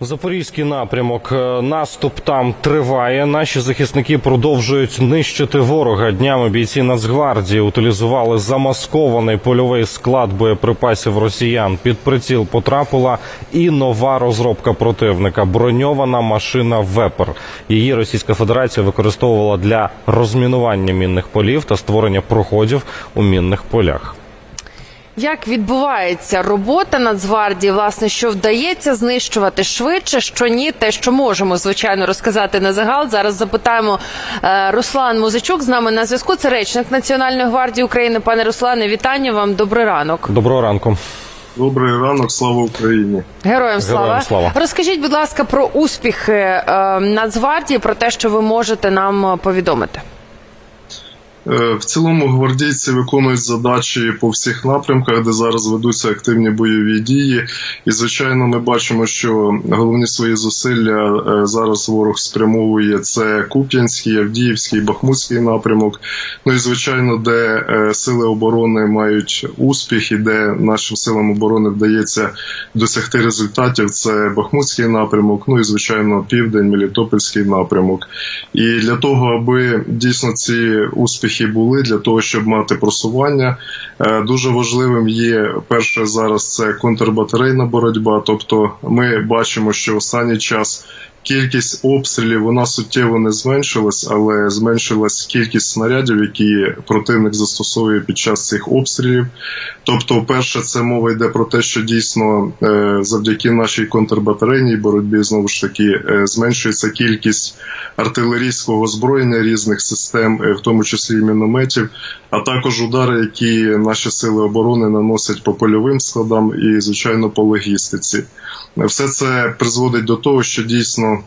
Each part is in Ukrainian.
Запорізький напрямок. Е, Наступ там триває. Наші захисники продовжують нищити ворога. Днями бійці Нацгвардії утилізували замаскований польовий склад боєприпасів росіян. Під приціл потрапила і нова розробка противника броньована машина Вепер. Її Російська Федерація використовувала для розмінування мінних полів та створення проходів у мінних полях. Як відбувається робота Нацгвардії? Власне, що вдається знищувати швидше, що ні, те, що можемо звичайно розказати на загал. Зараз запитаємо е, Руслан Музичук з нами на зв'язку. Це речник Національної гвардії України. Пане Руслане, вітання вам. Добрий ранок. Доброго ранку. Добрий ранок, слава Україні. Героям слава. Героям слава. Розкажіть, будь ласка, про успіхи е, Нацгвардії, про те, що ви можете нам повідомити. Е, В цілому гвардійці виконують задачі по всіх напрямках, де зараз ведуться активні бойові дії. І звичайно, ми бачимо, що головні свої зусилля е, зараз ворог спрямовує це Куп'янський, Авдіївський, Бахмутський напрямок. Ну і звичайно, де е, сили оборони мають успіх і де нашим силам оборони вдається досягти результатів. Це Бахмутський напрямок. Ну і звичайно, південь, Мелітопольський напрямок. І для того, аби дійсно ці успіхи були, для того, щоб мати просування, е, дуже важливим є перше зараз це контрбатарейна боротьба. Тобто, ми бачимо, що останній час. Кількість обстрілів вона суттєво не зменшилась, але зменшилась кількість снарядів, які противник застосовує під час цих обстрілів. Тобто, перше, це мова йде про те, що дійсно е, завдяки нашій контрбатарейній боротьбі знову ж таки е, зменшується кількість артилерійського озброєння різних систем, е, в тому числі мінометів, а також удари, які наші сили оборони наносять по польовим складам і, звичайно, по логістиці. Все це призводить до того, що дійсно.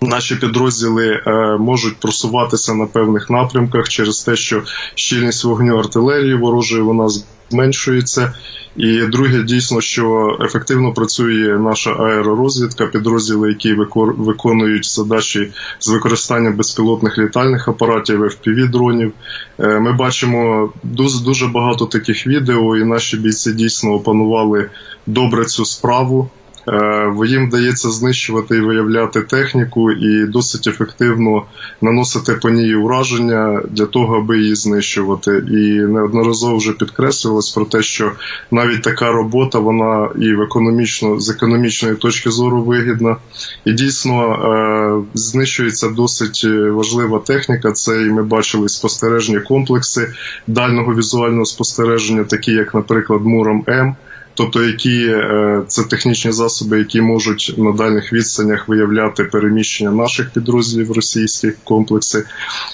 Наші підрозділи е, можуть просуватися на певних напрямках через те, що щільність вогню артилерії ворожої вона зменшується. І друге, дійсно, що ефективно працює наша аеророзвідка, підрозділи, які виконують задачі з використанням безпілотних літальних апаратів, fpv дронів. Е, Ми бачимо дуже дуже багато таких відео, і наші бійці дійсно опанували добре цю справу. Е, Їм вдається знищувати і виявляти техніку і досить ефективно наносити по ній ураження для того, аби її знищувати. І неодноразово вже підкреслювалось про те, що навіть така робота вона і в економічно з економічної точки зору вигідна. І дійсно е, знищується досить е, важлива техніка. Це і ми бачили спостережні комплекси дальнього візуального спостереження, такі як, наприклад, Муром М. Тобто, які е, це технічні засоби, які можуть на дальних відстанях виявляти переміщення наших підрозділів російських комплекси,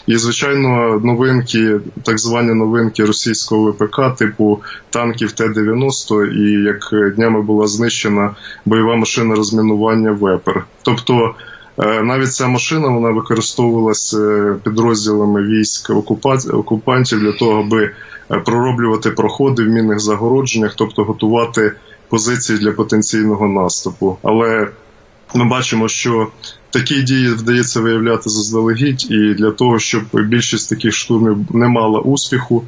і звичайно, новинки, так звані новинки російського ВПК, типу танків Т-90, і як днями була знищена бойова машина розмінування Вепер. Тобто. Е, Навіть ця машина вона використовувалася е, підрозділами військ окупа- окупантів для того, аби е, пророблювати проходи в мінних загородженнях, тобто готувати позиції для потенційного наступу. Але ми бачимо, що такі дії вдається виявляти заздалегідь, і для того, щоб більшість таких штурмів не мала успіху.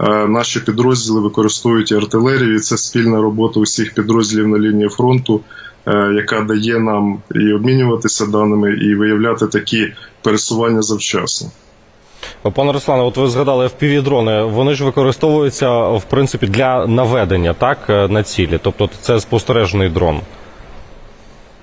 Е, Наші підрозділи використовують артилерію. Це спільна робота усіх підрозділів на лінії фронту, е, яка дає нам і обмінюватися даними, і виявляти такі пересування завчасно. Пане Руслане, от ви згадали FPV-дрони. Вони ж використовуються в принципі для наведення, так е, на цілі. Тобто це спостережний дрон.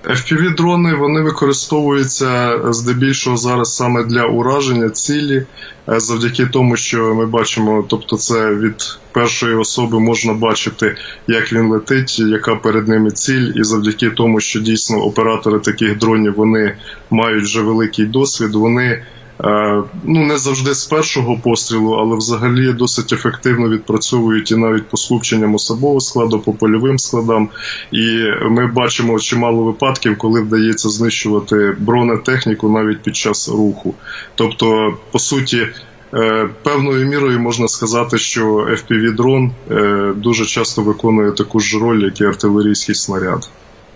FPV-дрони вони використовуються здебільшого зараз саме для ураження цілі, е, завдяки тому, що ми бачимо, тобто це від першої особи можна бачити, як він летить, яка перед ними ціль, і завдяки тому, що дійсно оператори таких дронів вони мають вже великий досвід, вони. Е, Ну, не завжди з першого пострілу, але взагалі досить ефективно відпрацьовують і навіть по скупченням особового складу, по польовим складам. І ми бачимо чимало випадків, коли вдається знищувати бронетехніку навіть під час руху. Тобто, по суті, е, певною мірою можна сказати, що FPV-дрон е, дуже часто виконує таку ж роль, як і артилерійський снаряд.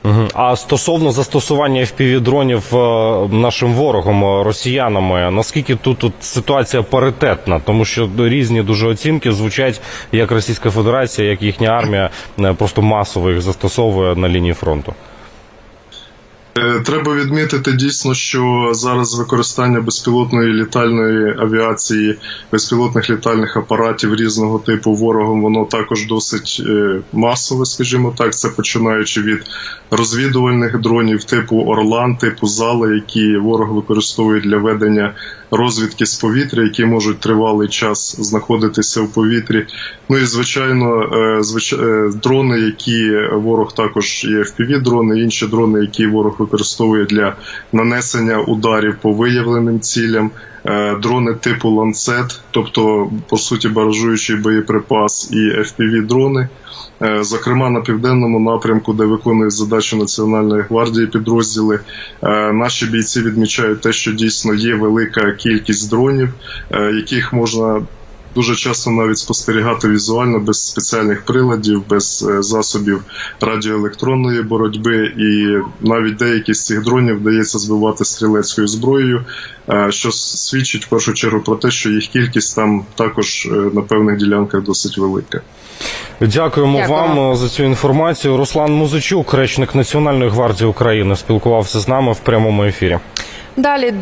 Угу. А стосовно застосування FPV-дронів е, нашим ворогом, е, росіянами, наскільки тут, тут ситуація паритетна, тому що різні дуже оцінки звучать, як Російська Федерація, як їхня армія е, просто масово їх застосовує на лінії фронту. Е, Треба відмітити дійсно, що зараз використання безпілотної літальної авіації, безпілотних літальних апаратів різного типу ворогом, воно також досить е, масове, скажімо так. Це починаючи від розвідувальних дронів типу Орлан, типу Зала, які ворог використовує для ведення розвідки з повітря, які можуть тривалий час знаходитися в повітрі. Ну і звичайно, е, дрони, які ворог також є fpv дрони, інші дрони, які ворог використовує для нанесення ударів по виявленим цілям. е, Дрони типу ланцет, тобто по суті баражуючий боєприпас і fpv дрони. Е, Зокрема, на південному напрямку, де виконують задачі Національної гвардії підрозділи, е, наші бійці відмічають те, що дійсно є велика кількість дронів, яких можна дуже часто навіть спостерігати візуально без спеціальних приладів, без е, засобів радіоелектронної боротьби, і навіть деякі з цих дронів вдається збивати стрілецькою зброєю, е, що свідчить в першу чергу про те, що їх кількість там також е, на певних ділянках досить велика. Дякуємо Дякуємо. вам за цю інформацію. Руслан Музичук, речник Національної гвардії України, спілкувався з нами в прямому ефірі. Далі